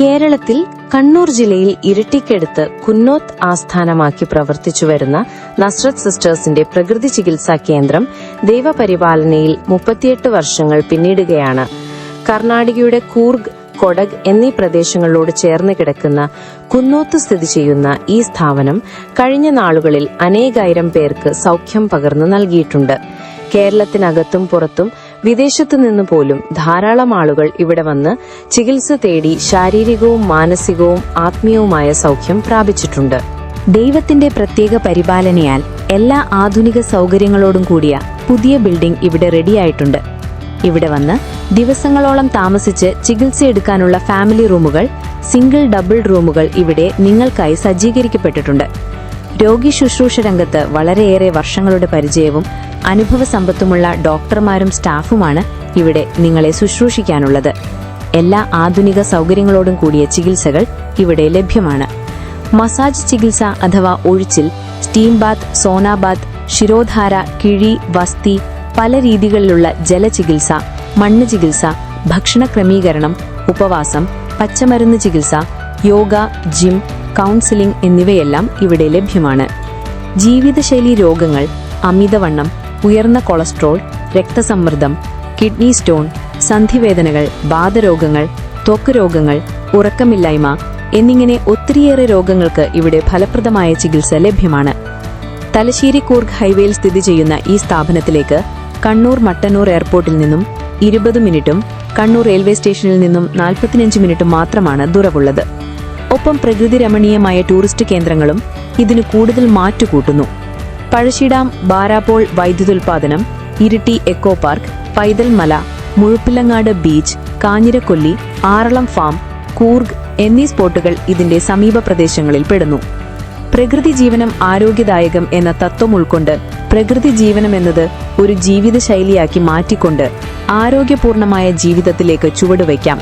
കേരളത്തിൽ കണ്ണൂർ ജില്ലയിൽ ഇരിട്ടിക്കടുത്ത് കുന്നോത്ത് ആസ്ഥാനമാക്കി പ്രവർത്തിച്ചു വരുന്ന നസ്രത് സിസ്റ്റേഴ്സിന്റെ പ്രകൃതി ചികിത്സാ കേന്ദ്രം ദൈവപരിപാലനയിൽ മുപ്പത്തിയെട്ട് വർഷങ്ങൾ പിന്നിടുകയാണ്. കർണാടകയുടെ കൂർഗ് കൊടക് എന്നീ പ്രദേശങ്ങളോട് ചേർന്ന് കിടക്കുന്ന കുന്നോത്ത് സ്ഥിതി ചെയ്യുന്ന ഈ സ്ഥാപനം കഴിഞ്ഞ നാളുകളിൽ അനേകായിരം പേർക്ക് സൗഖ്യം പകർന്നു നൽകിയിട്ടുണ്ട്. കേരളത്തിനകത്തും പുറത്തും വിദേശത്തു നിന്ന് പോലും ധാരാളം ആളുകൾ ഇവിടെ വന്ന് ചികിത്സ തേടി ശാരീരികവും മാനസികവും ആത്മീയവുമായ സൗഖ്യം പ്രാപിച്ചിട്ടുണ്ട്. ദൈവത്തിന്റെ പ്രത്യേക പരിപാലനയാൽ എല്ലാ ആധുനിക സൗകര്യങ്ങളോടും കൂടിയ പുതിയ ബിൽഡിംഗ് ഇവിടെ റെഡിയായിട്ടുണ്ട്. ഇവിടെ വന്ന് ദിവസങ്ങളോളം താമസിച്ച് ചികിത്സ എടുക്കാനുള്ള ഫാമിലി റൂമുകൾ സിംഗിൾ ഡബിൾ റൂമുകൾ ഇവിടെ നിങ്ങൾക്കായി സജ്ജീകരിക്കപ്പെട്ടിട്ടുണ്ട്. രോഗി ശുശ്രൂഷ രംഗത്ത് വളരെയേറെ വർഷങ്ങളുടെ പരിചയവും അനുഭവ സമ്പത്തുമുള്ള ഡോക്ടർമാരും സ്റ്റാഫുമാണ് ഇവിടെ നിങ്ങളെ ശുശ്രൂഷിക്കാനുള്ളത്. എല്ലാ ആധുനിക സൗകര്യങ്ങളോടും കൂടിയ ചികിത്സകൾ ഇവിടെ ലഭ്യമാണ്. മസാജ് ചികിത്സ അഥവാ ഒഴിച്ചിൽ steam bath sauna bath shirodhara കിഴി വസ്തി പല രീതികളിലുള്ള ജലചികിത്സ മണ്ണ് ചികിത്സ ഭക്ഷണ ക്രമീകരണം ഉപവാസം പച്ചമരുന്ന് ചികിത്സ യോഗ ജിം കൗൺസിലിംഗ് എന്നിവയെല്ലാം ഇവിടെ ലഭ്യമാണ്. ജീവിതശൈലി രോഗങ്ങൾ അമിതവണ്ണം ഉയർന്ന കൊളസ്ട്രോൾ രക്തസമ്മർദ്ദം കിഡ്നി സ്റ്റോൺ സന്ധിവേദനകൾ ബാധരോഗങ്ങൾ ത്വക്ക് രോഗങ്ങൾ ഉറക്കമില്ലായ്മ എന്നിങ്ങനെ ഒത്തിരിയേറെ രോഗങ്ങൾക്ക് ഇവിടെ ഫലപ്രദമായ ചികിത്സ ലഭ്യമാണ്. തലശ്ശേരി കൂർഗ് ഹൈവേയിൽ സ്ഥിതി ചെയ്യുന്ന ഈ സ്ഥാപനത്തിലേക്ക് കണ്ണൂർ മട്ടന്നൂർ എയർപോർട്ടിൽ നിന്നും ഇരുപത് മിനിറ്റും കണ്ണൂർ റെയിൽവേ സ്റ്റേഷനിൽ നിന്നും നാൽപ്പത്തിയഞ്ച് മിനിറ്റും മാത്രമാണ് ദൂരമുള്ളത്. ഒപ്പം പ്രകൃതി രമണീയമായ ടൂറിസ്റ്റ് കേന്ദ്രങ്ങളും ഇതിന് കൂടുതൽ മാറ്റുകൂട്ടുന്നു. Pazhassi dam Barapole വൈദ്യുതോൽപാദനം Iritty eco park Paithal Mala Muzhappilangad beach Kanjirakolly Aralam farm Coorg എന്നീ സ്പോട്ടുകൾ ഇതിന്റെ സമീപ പ്രദേശങ്ങളിൽ പെടുന്നു. പ്രകൃതി ജീവനം ആരോഗ്യദായകം എന്ന തത്വം ഉൾക്കൊണ്ട് പ്രകൃതി ജീവനം എന്നത് ഒരു ജീവിതശൈലിയാക്കി മാറ്റിക്കൊണ്ട് ആരോഗ്യപൂർണമായ ജീവിതത്തിലേക്ക് ചുവടുവയ്ക്കാം.